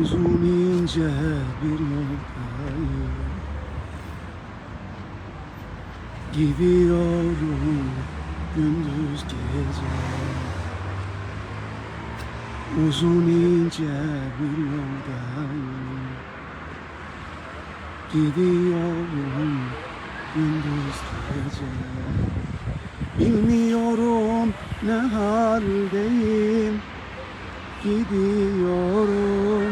Uzun ince bir yoldayım Gidiyorum gündüz gece. Uzun ince bir yoldayım Gidiyorum gündüz gece. Bilmiyorum ne haldeyim Gidiyorum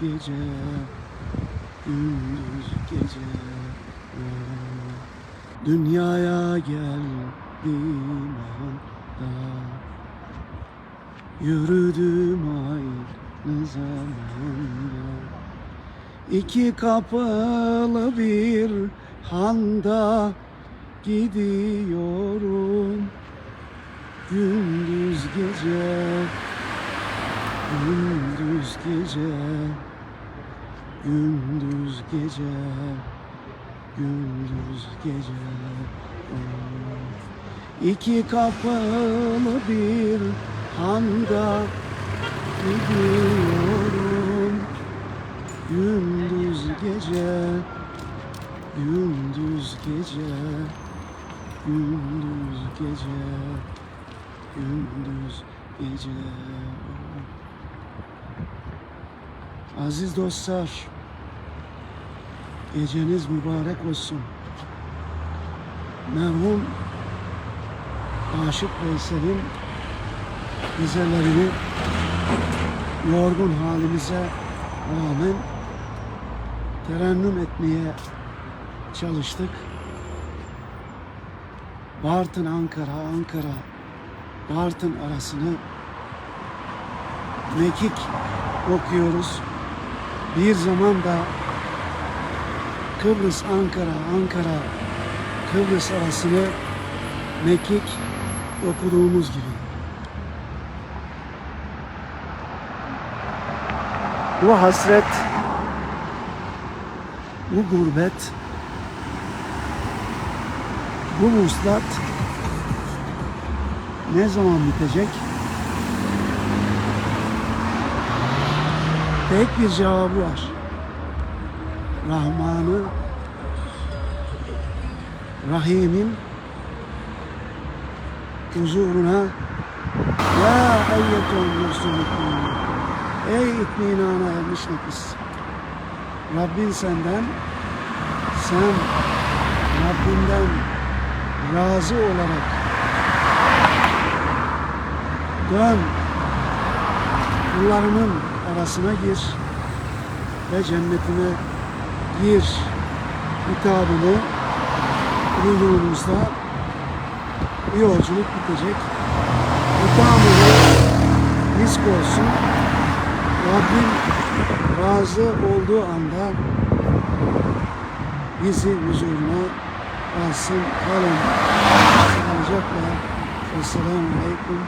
gece Gündüz gece. Dünyaya geldim anda Yürüdüm aynı zamanda. İki kapılı bir handa gidiyorum. Gündüz gece Gündüz gece Gündüz gece Gündüz gece. Oh. İki kapılı bir handa gidiyorum. Gündüz gece Gündüz gece Gündüz gece Gündüz gece Aziz dostlar Geceniz mübarek olsun Merhum Aşık Veysel'in gecelerini yorgun halimize rağmen terennüm etmeye çalıştık. Bartın Ankara, Ankara, Bartın arasını mekik okuyoruz. Bir zaman da Kıbrıs, Ankara, Ankara, Kıbrıs arasını mekik okuduğumuz gibi. Bu hasret, bu gurbet, bu vuslat ne zaman bitecek? Tek bir cevabı var. Rahman'ı, Rahim'in huzuruna Ya eyyetun nefsü Ey itminana ermiş nefis Rabbin senden sen Rabbinden razı olarak dön kullarının arasına gir ve cennetine gir hitabını duyduğumuzda bu yolculuk bitecek. Hitabını risk olsun. Rabbim razı olduğu anda bizi huzuruna alsın. Kalın. Sağlıcakla. Esselamu Aleyküm.